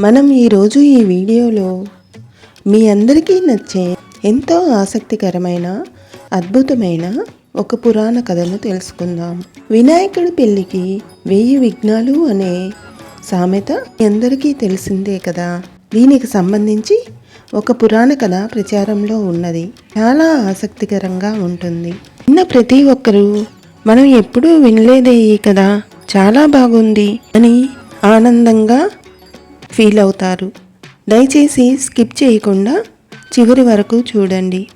మనం ఈరోజు ఈ వీడియోలో మీ అందరికీ నచ్చే ఎంతో ఆసక్తికరమైన అద్భుతమైన ఒక పురాణ కథను తెలుసుకుందాం. వినాయకుడి పెళ్ళికి వెయ్యి విఘ్నాలు అనే సామెత మీ అందరికీ తెలిసిందే కదా? దీనికి సంబంధించి ఒక పురాణ కథ ప్రచారంలో ఉన్నది. చాలా ఆసక్తికరంగా ఉంటుంది. విన్న ప్రతి ఒక్కరూ మనం ఎప్పుడూ వినలేదే ఈ కథ? చాలా బాగుంది అని ఆనందంగా ఫీల్ అవుతారు. దయచేసి స్కిప్ చేయకుండా చివరి వరకు చూడండి.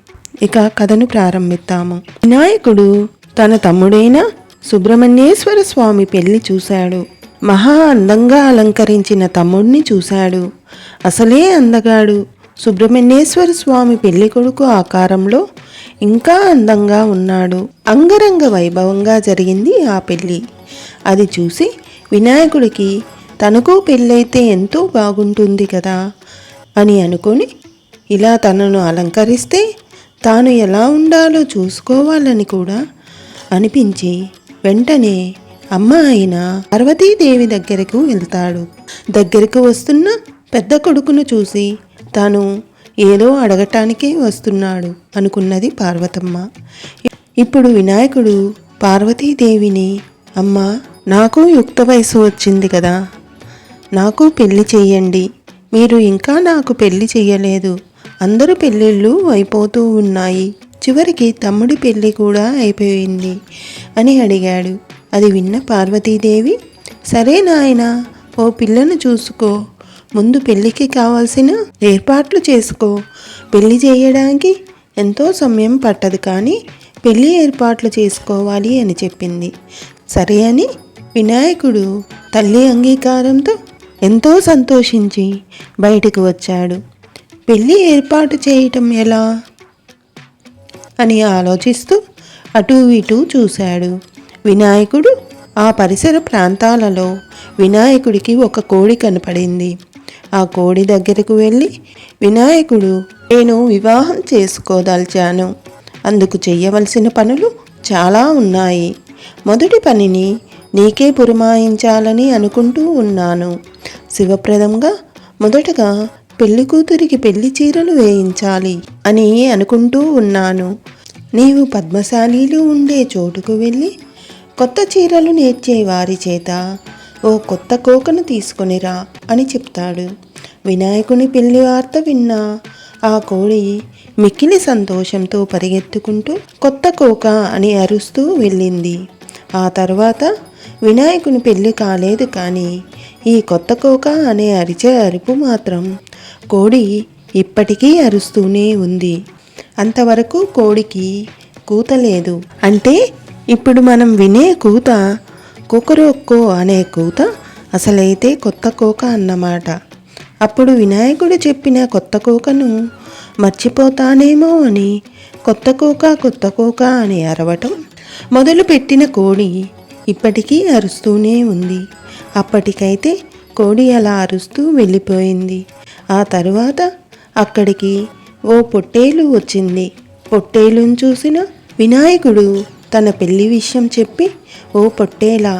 ఇక కథను ప్రారంభిద్దాము. వినాయకుడు తన తమ్ముడైన సుబ్రహ్మణ్యేశ్వర స్వామి పెళ్ళి చూశాడు. మహా అందంగా అలంకరించిన తమ్ముడిని చూశాడు. అసలే అందగాడు. సుబ్రహ్మణ్యేశ్వర స్వామి పెళ్ళి కొడుకు ఆకారంలో ఇంకా అందంగా ఉన్నాడు. అంగరంగ వైభవంగా జరిగింది ఆ పెళ్ళి అది చూసి వినాయకుడికి తనకు పెళ్ళైతే ఎంతో బాగుంటుంది కదా అని అనుకొని ఇలా తనను అలంకరిస్తే తాను ఎలా ఉండాలో చూసుకోవాలని కూడా అనిపించి వెంటనే అమ్మ అయిన పార్వతీదేవి దగ్గరకు వెళ్తాడు. దగ్గరకు వస్తున్న పెద్ద కొడుకును చూసి తాను ఏదో అడగటానికే వస్తున్నాడు అనుకున్నది పార్వతమ్మ. ఇప్పుడు వినాయకుడు పార్వతీదేవిని అమ్మ నాకు యుక్త వయసు వచ్చింది కదా నాకు పెళ్ళి చేయండి మీరు ఇంకా నాకు పెళ్ళి చేయలేదు అందరూ పెళ్ళిళ్ళు అయిపోతూ ఉన్నాయి. చివరికి తమ్ముడి పెళ్ళి కూడా అయిపోయింది అని అడిగాడు. అది విన్న పార్వతీదేవి సరే నాయన ఓ పిల్లను చూసుకో. ముందు పెళ్ళికి కావాల్సిన ఏర్పాట్లు చేసుకో. పెళ్ళి చేయడానికి ఎంతో సమయం పట్టదు కానీ పెళ్ళి ఏర్పాట్లు చేసుకోవాలి అని చెప్పింది. సరే అని వినాయకుడు తల్లి అంగీకారంతో ఎంతో సంతోషించి బయటకు వచ్చాడు. పెళ్ళి ఏర్పాటు చేయటం ఎలా? అని ఆలోచిస్తూ అటూ ఇటూ చూశాడు. వినాయకుడు ఆ పరిసర ప్రాంతాలలో వినాయకుడికి ఒక కోడి కనపడింది. ఆ కోడి దగ్గరకు వెళ్ళి వినాయకుడు నేను వివాహం చేసుకోదలిచాను. అందుకు చేయవలసిన పనులు చాలా ఉన్నాయి. మొదటి పనిని నీకే పురమాయించాలని అనుకుంటూ ఉన్నాను. శివప్రదంగా మొదటగా పెళ్ళి కూతురికి పెళ్ళి చీరలు వేయించాలి అని అనుకుంటూ ఉన్నాను. నీవు పద్మశాలీలు ఉండే చోటుకు వెళ్ళి కొత్త చీరలు నేర్చే వారి చేత ఓ కొత్త కోకను తీసుకొనిరా అని చెప్తాడు. వినాయకుని పెళ్ళి వార్త విన్నా ఆ కోడి మిక్కిలి సంతోషంతో పరిగెత్తుకుంటూ కొత్త కోక అని అరుస్తూ వెళ్ళింది. ఆ తర్వాత వినాయకుని పెళ్ళి కాలేదు కానీ ఈ కొత్త కోక అనే అరిచే అరుపు మాత్రం కోడి ఇప్పటికీ అరుస్తూనే ఉంది. అంతవరకు కోడికి కూత లేదు. అంటే ఇప్పుడు మనం వినే కూత కుకరొక్కో అనే కూత అసలైతే కొత్త కోక అన్నమాట. అప్పుడు వినాయకుడు చెప్పిన కొత్త కోకను మర్చిపోతానేమో అని కొత్త కోక కొత్త కోక అని అరవటం మొదలుపెట్టిన కోడి ఇప్పటికీ అరుస్తూనే ఉంది. అప్పటికైతే కోడి అలా అరుస్తూ వెళ్ళిపోయింది. ఆ తరువాత అక్కడికి ఓ పొట్టేలు వచ్చింది. పొట్టేలును చూసిన వినాయకుడు తన పెళ్ళి విషయం చెప్పి ఓ పొట్టేలా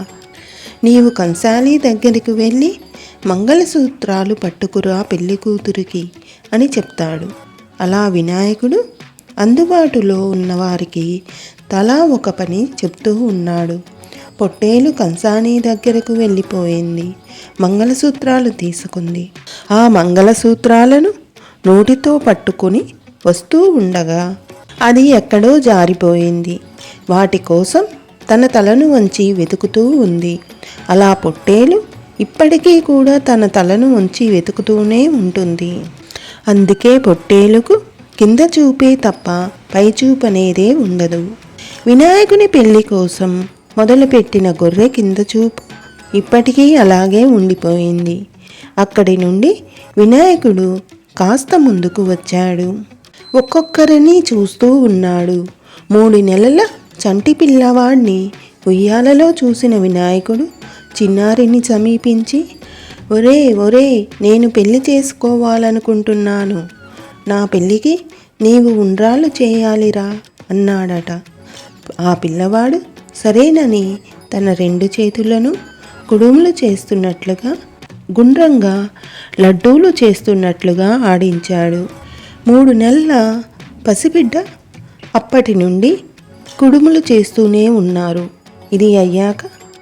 నీవు కంసాలి దగ్గరికి వెళ్ళి మంగళసూత్రాలు పట్టుకురా పెళ్ళి కూతురికి అని చెప్తాడు. అలా వినాయకుడు అందుబాటులో ఉన్నవారికి తలా ఒక పని చెప్తూ ఉన్నాడు. పొట్టేలు కంసాని దగ్గరకు వెళ్ళిపోయింది. మంగళసూత్రాలు తీసుకుంది. ఆ మంగళసూత్రాలను నోటితో పట్టుకుని వస్తూ ఉండగా అది ఎక్కడో జారిపోయింది. వాటి కోసం తన తలను వంచి వెతుకుతూ ఉంది. అలా పొట్టేలు ఇప్పటికీ కూడా తన తలను వంచి వెతుకుతూనే ఉంటుంది. అందుకే పొట్టేలుకు కింద చూపే తప్ప పై చూపనేదే ఉండదు. వినాయకుని పెళ్ళి కోసం మొదలుపెట్టిన గొర్రె కింద చూపు. ఇప్పటికీ అలాగే ఉండిపోయింది. అక్కడి నుండి వినాయకుడు కాస్త ముందుకు వచ్చాడు. ఒక్కొక్కరిని చూస్తూ ఉన్నాడు. మూడు నెలల చంటి పిల్లవాడిని ఉయ్యాలలో చూసిన వినాయకుడు చిన్నారిని సమీపించి ఒరే ఒరే నేను పెళ్ళి చేసుకోవాలనుకుంటున్నాను. నా పెళ్ళికి నీవు ఉండ్రాలు చేయాలిరా అన్నాడట. ఆ పిల్లవాడు సరేనని తన రెండు చేతులను కుడుములు చేస్తున్నట్లుగా గుండ్రంగా లడ్డూలు చేస్తున్నట్లుగా ఆడించాడు. మూడు నెలల పసిబిడ్డ అప్పటి నుండి కుడుములు చేస్తూనే ఉన్నారు. ఇది అయ్యాక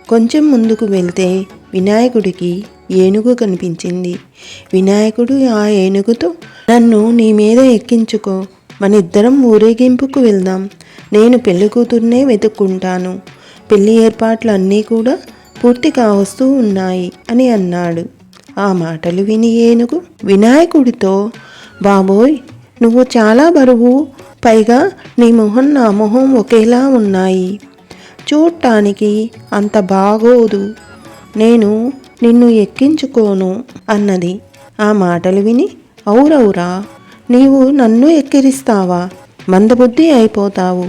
కొంచెం ముందుకు వెళ్తే వినాయకుడికి ఏనుగు కనిపించింది. వినాయకుడు ఆ ఏనుగుతో నన్ను నీ మీద ఎక్కించుకో. మన ఇద్దరం ఊరేగింపుకు వెళ్దాం. నేను పెళ్ళి కూతుర్నే వెతుక్కుంటాను. పెళ్ళి ఏర్పాట్లు అన్నీ కూడా పూర్తి కావస్తూ ఉన్నాయి అని అన్నాడు. ఆ మాటలు విని ఏనుగు వినాయకుడితో బాబోయ్ నువ్వు చాలా బరువు. పైగా నీ మొహం నా మొహం ఒకేలా ఉన్నాయి. చూడటానికి అంత బాగోదు. నేను నిన్ను ఎక్కించుకోను అన్నది. ఆ మాటలు విని ఔరౌరా నీవు నన్ను ఎక్కిరిస్తావా? మందబుద్ధి అయిపోతావు.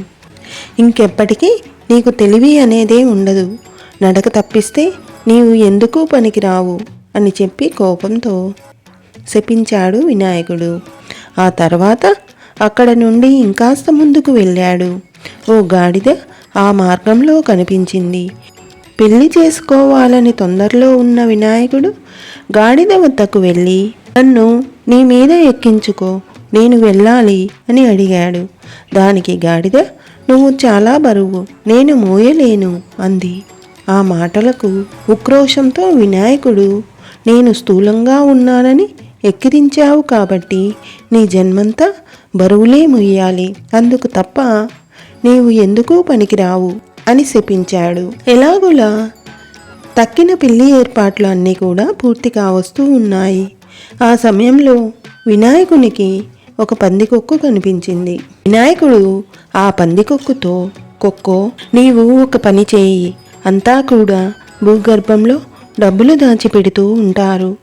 ఇంకెప్పటికీ నీకు తెలివి అనేదే ఉండదు. నడక తప్పిస్తే నీవు ఎందుకు పనికిరావు? అని చెప్పి కోపంతో శపించాడు వినాయకుడు. ఆ తర్వాత అక్కడ నుండి ఇంకాస్త ముందుకు వెళ్ళాడు. ఓ గాడిద ఆ మార్గంలో కనిపించింది. పెళ్ళి చేసుకోవాలని తొందరలో ఉన్న వినాయకుడు గాడిద వద్దకు వెళ్ళి నన్ను నీ మీద ఎక్కించుకో. నేను వెళ్ళాలి అని అడిగాడు. దానికి గాడిద నువ్వు చాలా బరువు నేను మోయలేను అంది. ఆ మాటలకు ఉక్రోషంతో వినాయకుడు నేను స్థూలంగా ఉన్నానని ఎక్కిరించావు కాబట్టి నీ జన్మంతా బరువులే మొయ్యాలి. అందుకు తప్ప నీవు ఎందుకు పనికిరావు? అని శపించాడు. ఎలాగులా? తక్కిన పిల్లి ఏర్పాట్లు అన్నీ కూడా పూర్తి కావస్తూ ఉన్నాయి. ఆ సమయంలో వినాయకునికి ఒక పందికొక్కు కనిపించింది. వినాయకుడు ఆ పందికొక్కుతో కొక్కో నీవు ఒక పని చేయి. అంతా కూడా భూగర్భంలో డబ్బులు దాచిపెడుతూ ఉంటారు.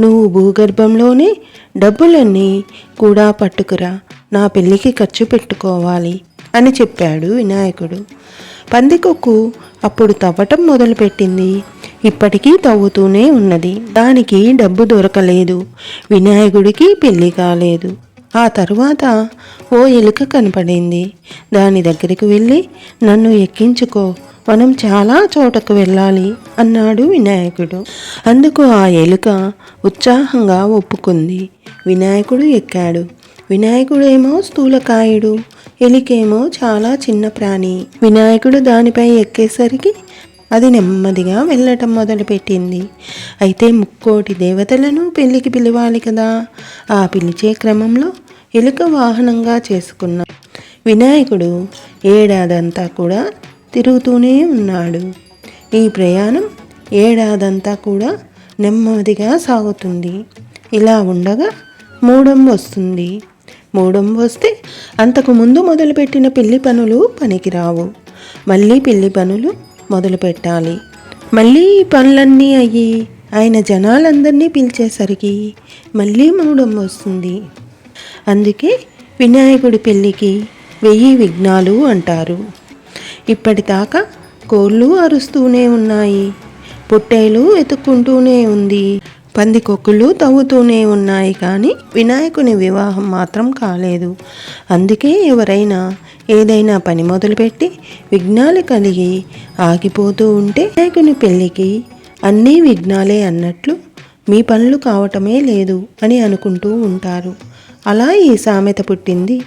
నువ్వు భూగర్భంలోనే డబ్బులన్నీ కూడా పట్టుకురా. నా పెళ్ళికి ఖర్చు పెట్టుకోవాలి అని చెప్పాడు వినాయకుడు. పందికొక్కు అప్పుడు తవ్వటం మొదలుపెట్టింది. ఇప్పటికీ తవ్వుతూనే ఉన్నది. దానికి డబ్బు దొరకలేదు. వినాయకుడికి పెళ్ళి కాలేదు. ఆ తరువాత ఓ ఎలుక కనపడింది. దాని దగ్గరికి వెళ్ళి నన్ను ఎక్కించుకో మనం చాలా చోటకు వెళ్ళాలి అన్నాడు వినాయకుడు. అందుకు ఆ ఎలుక ఉత్సాహంగా ఒప్పుకుంది. వినాయకుడు ఎక్కాడు. వినాయకుడేమో స్థూలకాయుడు ఎలికేమో చాలా చిన్న ప్రాణి. వినాయకుడు దానిపై ఎక్కేసరికి అది నెమ్మదిగా వెళ్ళటం మొదలుపెట్టింది. అయితే ముక్కోటి దేవతలను పెళ్ళికి పిలవాలి కదా. ఆ పిలిచే క్రమంలో ఎలుక వాహనంగా చేసుకున్న వినాయకుడు ఏడాదంతా కూడా తిరుగుతూనే ఉన్నాడు. ఈ ప్రయాణం ఏడాదంతా కూడా నెమ్మదిగా సాగుతుంది. ఇలా ఉండగా మూడం వస్తుంది. మూడం వస్తే అంతకు ముందు మొదలుపెట్టిన పెళ్ళి పనులు పనికిరావు. మళ్ళీ పెళ్ళి పనులు మొదలు పెట్టాలి. మళ్ళీ ఈ పనులన్నీ అయ్యి ఆయన జనాలందరినీ పిలిచేసరికి మళ్ళీ మూడం వస్తుంది. అందుకే వినాయకుడి పెళ్ళికి వెయ్యి విఘ్నాలు అంటారు. ఇప్పటిదాకా కోళ్ళు అరుస్తూనే ఉన్నాయి. పొట్టేలు వెతుక్కుంటూనే ఉంది. పందికొక్కులు తవ్వుతూనే ఉన్నాయి కానీ వినాయకుని వివాహం మాత్రం కాలేదు. అందుకే ఎవరైనా ఏదైనా పని మొదలుపెట్టి విఘ్నాలు కలిగి ఆగిపోతూ ఉంటే వినాయకుని పెళ్ళికి అన్నీ విఘ్నాలే అన్నట్లు మీ పనులు కావటమే లేదు అని అనుకుంటూ ఉంటారు. అలా ఈ సామెత పుట్టింది.